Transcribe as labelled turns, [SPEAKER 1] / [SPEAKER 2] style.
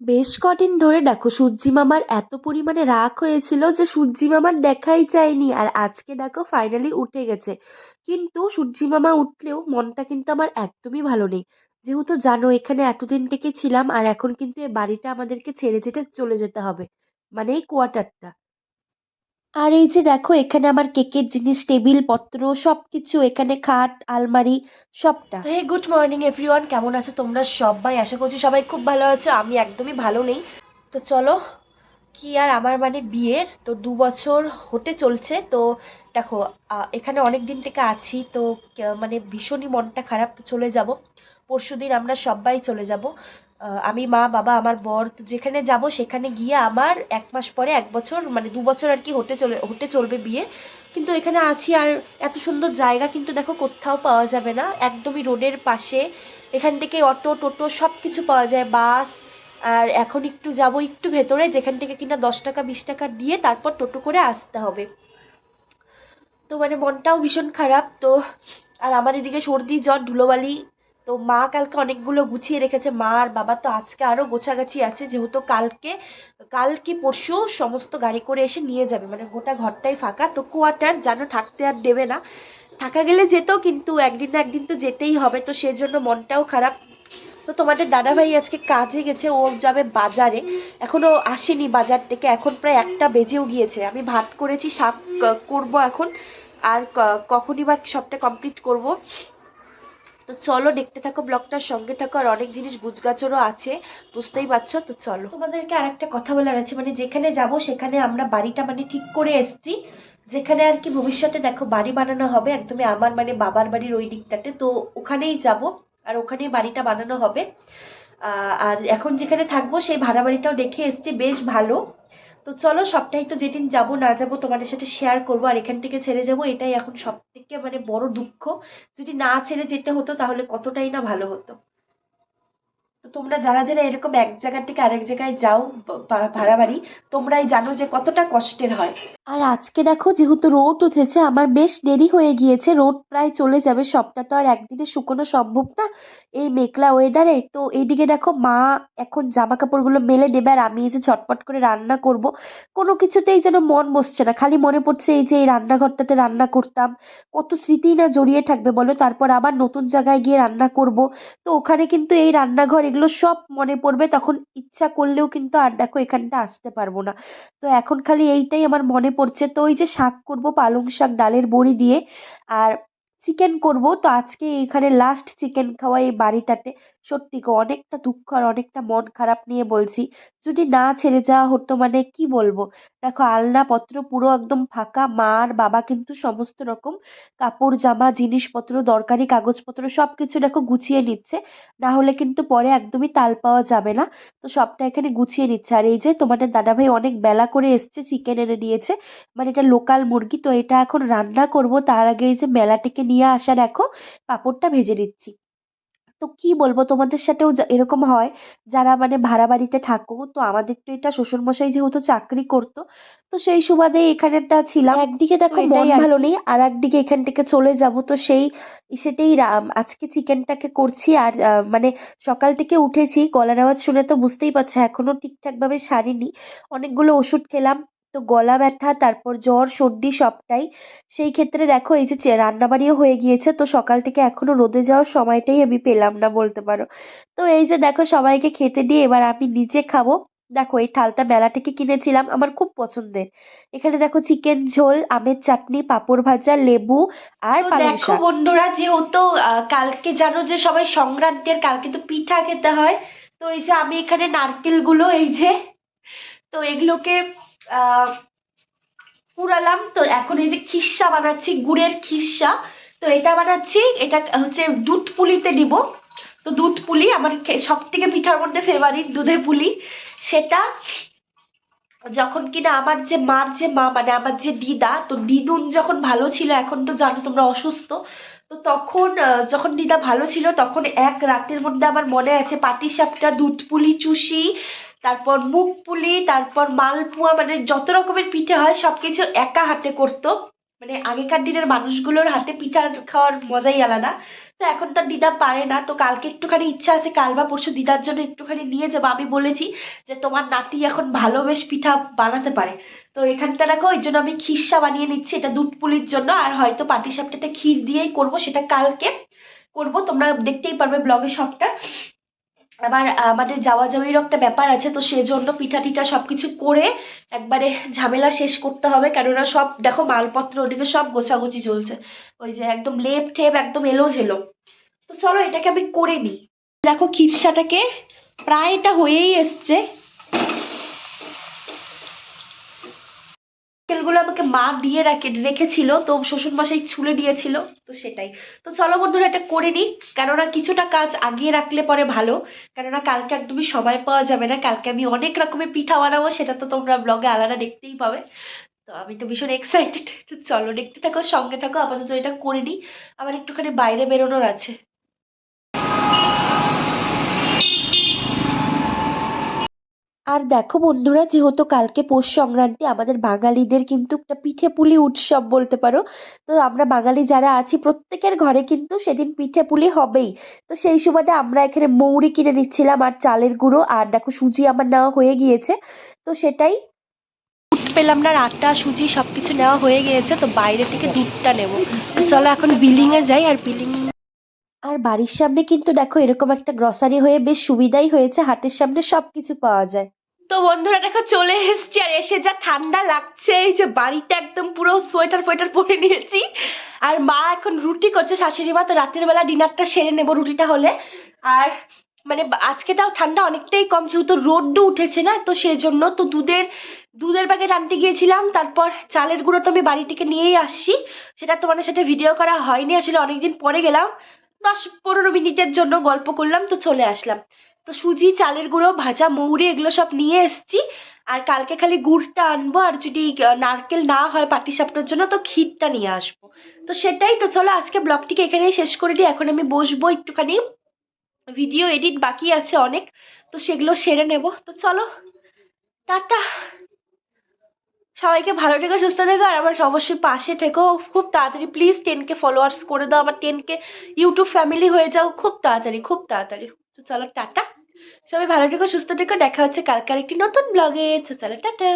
[SPEAKER 1] বেশ কদিন ধরে দেখো সূর্যি মামার এত পরিমাণে রাগ হয়েছিল যে সূর্যি মামার দেখাই চাইনি আর আজকে দেখো ফাইনালি উঠে গেছে। কিন্তু সূর্যি মামা উঠলেও মনটা কিন্তু আমার একদমই ভালো নেই। যেহেতু জানো এখানে এতদিন থেকে ছিলাম আর এখন কিন্তু এ বাড়িটা আমাদেরকে ছেড়ে যেতে চলে যেতে হবে। মানে এই কোয়ার্টারটা আর এই যে দেখো, এখানে আমার কেকের জিনিস, টেবিল, পত্র, সবকিছু, এখানে খাট, আলমারি, সবটা। হে গুড মর্নিং এভরিওয়ান কেমন আছো তোমরা সবাই? আশা করছি সবাই খুব ভালো আছো, আমি একদমই ভালো নেই। তো চলো, কি আর আমার মানে বিয়ের? তো দু বছর হতে চলছে, তো দেখো এখানে অনেক দিন থেকে আছি, তো মানে ভীষণই মনটা খারাপ, তো চলে যাব। পরশুদিন আমরা সবাই চলে যাব। আমি, মা, বাবা, আমার বর যেখানে যাব সেখানে গিয়ে আমার এক মাস পরে, এক বছর মানে দু বছর আর কি হতে চলে, হতে চলবে বিয়ে। কিন্তু এখানে আছি আর এত সুন্দর জায়গা, কিন্তু দেখো কোথাও পাওয়া যাবে না। একদমই রোডের পাশে। এখান থেকে অটো, টোটো সব কিছু পাওয়া যায়, বাস। আর এখন একটু যাব একটু ভেতরে, যেখান থেকে কিনা দশ টাকা, বিশ টাকা দিয়ে তারপর টোটো করে আসতে হবে। তো মানে মনটাও ভীষণ খারাপ, তো আর আমার এদিকে সর্দি, জ্বর, ধুলোবালি তো মা কালকে অনেকগুলো গুছিয়ে রেখেছে। মা আর বাবা তো আজকে আরও গোছাগাছি আছে। যেহেতু কালকে, কাল কি পরশু সমস্ত গাড়ি করে এসে নিয়ে যাবে। মানে গোটা ঘরটাই ফাঁকা। তো কোয়ার্টার যেন থাকতে আর দেবে না। থাকা গেলে যেত, কিন্তু একদিন না একদিন তো যেতেই হবে। তো সেজন্য মনটাও খারাপ। তো তোমাদের দাদাভাই আজকে কাজে গেছে। ও যাবে বাজারে। এখনও আসেনি বাজার থেকে। এখন প্রায় একটা বেজেও গিয়েছে। আমি ভাত করেছি, শাক করব এখন। আর কখনই বা সবটা কমপ্লিট করব। তো চলো, দেখতে থাকো ব্লগটার সঙ্গে থাকো, আর অনেক জিনিস গুছগাছরও আছে, বুঝতেই পারছ? তো চলো। তোমাদেরকে আরেকটা কথা বলার আছে মানে যেখানে যাব সেখানে আমরা বাড়িটা মানে ঠিক করে এসছি। যেখানে আর কি ভবিষ্যতে দেখো বাড়ি বানানো হবে, একদমই আমার মানে বাবার বাড়ির ওই দিকটাতে। তো ওখানেই যাব, আর ওখানেই বাড়িটা বানানো হবে। আর এখন যেখানে থাকব সেই ভাড়া বাড়িটাও দেখে এসেছি, বেশ ভালো। তো চলো সবটাই তো যেদিন যাব না যাব তোমাদের সাথে শেয়ার করব, আর এখান থেকে ছেড়ে যাব, এটাই এখন সব থেকে মানে বড় দুঃখ। যদি না ছেড়ে যেতে হতো তাহলে কতটাই না ভালো হতো। তো তোমরা যারা যারা এরকম এক জায়গা থেকে আরেক জায়গায় যাও ভাড়া বাড়ি, তোমরাই জানো যে কতটা কষ্টের হয়। আর আজকে দেখো যেহেতু রোদ উঠেছে, আমার বেশ দেরি হয়ে গিয়েছে, রোদ প্রায় চলে যাবে, সবটা তো আর একদিনে শুকোনো সম্ভব না এই মেঘলা ওয়েদারে তো এইদিকে দেখো মা এখন জামা কাপড়গুলো মেলে নেবে আর আমি এই যে ঝটপট করে রান্না করব। কোনো কিছুতেই যেন মন বসছে না, খালি মনে পড়ছে এই যে এই রান্নাঘরটাতে রান্না করতাম। কত স্মৃতি না জড়িয়ে থাকবে বলো? তারপর আবার নতুন জায়গায় গিয়ে রান্না করব। তো ওখানে কিন্তু এই রান্নাঘর এগুলো সব মনে পড়বে তখন ইচ্ছা করলেও কিন্তু আর দেখো এখানটা আসতে পারব না। তো এখন খালি এইটাই আমার মনে পড়ছে। তো ওই যে শাক করব, পালং শাক, ডালের বড়ি দিয়ে, আর চিকেন করব। তো আজকে এখানে লাস্ট চিকেন খাওয়া এই বাড়িটাতে। সত্যি গো অনেকটা দুঃখ আর অনেকটা মন খারাপ নিয়ে বলছি, যদি না ছেড়ে যাওয়া হতো মানে কি বলব? দেখো, আলনাপত্র পুরো একদম ফাঁকা, মা আর বাবা কিন্তু সমস্ত রকম কাপড়, জামা, জিনিসপত্র, দরকারি কাগজপত্র সব কিছু দেখো গুছিয়ে নিচ্ছে, না হলে কিন্তু পরে একদমই তাল পাওয়া যাবে না। তো সবটা এখানে গুছিয়ে নিচ্ছে। আর এই যে তোমাদের দাদাভাই অনেক বেলা করে এসছে, চিকেন এনে নিয়েছে মানে এটা লোকাল মুরগি, তো এটা এখন রান্না করব। তার আগে এই যে মেলা থেকে নিয়ে আসা, দেখো, পাঁপড়টা ভেজে দিচ্ছি তো কি বলব তোমাদের সাথেও এরকম হয়। যারা মানে ভাড়া বাড়িতে থাকো তো আমাদের তো এটা শ্বশুরমশাই যেহেতু চাকরি করতো তো সেই সুবাদে এখানেটা ছিলাম। একদিকে দেখো মন ভালো নেই আর একদিকে এখান থেকে চলে যাব তো সেই সেটাই আজকে চিকেনটাকে করছি আর মানে সকাল থেকে উঠেছি গলার আওয়াজ শুনে তো বুঝতেই পারছ এখনও ঠিকঠাক ভাবে সারিনি। অনেকগুলো ওষুধ খেলাম তো গলা ব্যথা তারপর জ্বর সর্দি সবটাই। সেই ক্ষেত্রে দেখো এই যে রান্নাবাড়িও হয়ে গিয়েছে তো সকাল থেকে এখনও রোদে যাওয়ার সময়টাই আমি পেলাম না বলতে পারো। তো এই যে দেখো সবাইকে খেতে দিয়ে এবার আমি নিজে খাব। দেখো এই থালটা মেলা থেকে কিনেছিলাম আমার খুব পছন্দের। এখানে দেখো চিকেন ঝোল আমের চাটনি পাঁপড় ভাজা লেবু আর
[SPEAKER 2] দেখো বন্ধুরা যেহেতু কালকে জানো যে সবাই সংক্রান্তি আর কালকে তো পিঠা খেতে হয় তো এই যে আমি এখানে নারকেলগুলো এই যে তো এগুলোকে পুরালাম। তো এখন এই যে খিসা বানাচ্ছি, গুড়ের খিসা তো এটা বানাচ্ছি, এটা হচ্ছে দুধ পুলিতে দিব। তো দুধ পুলি আমার সব থেকে পিঠার মধ্যে ফেভারিট দুধে পুলি। সেটা যখন কিনা আমার যে মার যে মা মানে আমার যে দিদা, তো দিদুন যখন ভালো ছিল, এখন তো জানো তোমরা অসুস্থ, তো তখন যখন দিদা ভালো ছিল, তখন এক রাতের মধ্যে আমার মনে আছে পাটিসাপটা, দুধ পুলি, চুষি তারপর মুগ পুলি, তারপর মালপোয়া মানে যত রকমের পিঠে হয় সব কিছু একা হাতে করতো।
[SPEAKER 1] মানে আগেকার দিনের মানুষগুলোর হাতে পিঠা খাওয়ার মজাই আলাদা। তো এখন তার দিদা পারে না, তো কালকে একটুখানি ইচ্ছা আছে, কাল বা পরশু দিদার জন্য একটুখানি নিয়ে যাব। আমি বলেছি যে তোমার নাতি এখন ভালো বেশ পিঠা বানাতে পারে। তো এখানটা রাখো ওই জন্য আমি খিরসা বানিয়ে নিচ্ছি, এটা দুধ পুলির জন্য। আর হয়তো পাটিসাপটাটা ক্ষীর দিয়েই করব, সেটা কালকে করব। তোমরা দেখতেই পারবে ব্লগে সবটা। আবার আমাদের যাওয়া যাওয়ির একটা ব্যাপার আছে, তো সেজন্য পিঠা টিঠা সব কিছু করে একবারে ঝামেলা শেষ করতে হবে, কেননা সব, দেখো মালপত্র ওদিকে সব গোছাগুছি চলছে। ওই যে একদম লেপ ঠেপ একদম এলো ঝেলো তো চলো এটাকে আমি করে নিই। দেখো খিরসাটাকে প্রায় এটা হয়েই এসছে। আমাকে মা দিয়ে রাখে রেখেছিল, তো শ্বশুর মশাই ছুলে দিয়েছিল, তো সেটাই। তো চলো বন্ধুরা, এটা করে নিই। কেননা কিছুটা কাজ আগিয়ে রাখলে পরে ভালো। কেননা কালকে একদমই সময় পাওয়া যাবে না। কালকে আমি অনেক রকমের পিঠা বানাবো, সেটা তো তোমরা ব্লগে আলাদা দেখতেই পাবে। তো আমি তো ভীষণ এক্সাইটেড তো চলো, দেখতে থাকো, সঙ্গে থাকো। আপাতত এটা করে নিই। আবার একটুখানি বাইরে বেরোনোর আছে।
[SPEAKER 2] আর দেখো বন্ধুরা, যেহেতু কালকে পৌষ সংক্রান্তি, আমাদের বাঙালিদের কিন্তু একটা পিঠে পুলি উৎসব বলতে পারো। তো আমরা বাঙালি যারা আছি, প্রত্যেকের ঘরে কিন্তু সেদিন পিঠে পুলি হবেই। তো সেই সময়টা আমরা এখানে মৌরি কিনে নিচ্ছিলাম আর চালের গুঁড়ো। আর দেখো সুজি আমার নেওয়া হয়ে গিয়েছে। তো সেটাই
[SPEAKER 1] পেলাম না আটা, সুজি সব কিছু নেওয়া হয়ে গিয়েছে। তো বাইরে থেকে দুধটা নেব। চলো এখন বিলিংয়ে যাই আর বিলিং
[SPEAKER 2] আর বাড়ির সামনে কিন্তু দেখো এরকম একটা গ্রসারি হয়ে বেশ সুবিধাই হয়েছে। হাটের সামনে সবকিছু পাওয়া যায়।
[SPEAKER 1] তো বন্ধুরা দেখো চলে এসেছি আর এসে যা ঠান্ডা লাগছে, এই যে বাড়িটা একদম পুরো সোয়েটার ফোয়েটার পরে নিয়েছি। আর মা এখন রুটি করছে, শাশুড়ি মা তো রাতের বেলা ডিনারটা সেরে নেব রুটিটা হলে। আর মানে আজকে তাও ঠান্ডা অনেকটাই কম, যেহেতু রোদ্দু উঠেছে না, তো সেজন্য তো দুধের দুধের প্যাকেট আনতে গিয়েছিলাম। তারপর চালের গুঁড়ো তো আমি বাড়ি থেকে নিয়েই আসছি। সেটা তোমাদের সাথে ভিডিও করা হয়নি, আসলে অনেকদিন পরে গেলাম। দশ পনেরো মিনিটের জন্য গল্প করলাম, তো চলে আসলাম। তো সুজি, চালের গুঁড়ো, ভাজা, মৌরি, এগুলো সব নিয়ে এসছি। আর কালকে খালি গুড়টা আনব, আর যদি নারকেল না হয় পাটিসাপটার জন্য, তো ক্ষীরটা নিয়ে আসব। তো সেটাই তো, চলো আজকে ব্লগটিকে এখানেই শেষ করে দিই। এখন আমি বসবো একটুখানি। ভিডিও এডিট বাকি আছে অনেক, তো সেগুলো সেরে নেব। তো চলো, টাটা। সবাইকে ভালো থেকো, সুস্থ থেকো, আর আমার অবশ্যই পাশে থেকো। খুব তাড়াতাড়ি প্লিজ টেনকে ফলোয়ার্স করে দাও। আমার টেনকে ইউটিউব ফ্যামিলি হয়ে যাও, খুব তাড়াতাড়ি খুব তাড়াতাড়ি। তো চলো, টাটা। সবাই ভালো থেকো সুস্থ থেকো দেখা হচ্ছে কালকে আরেকটি নতুন ব্লগে চলো টাটা।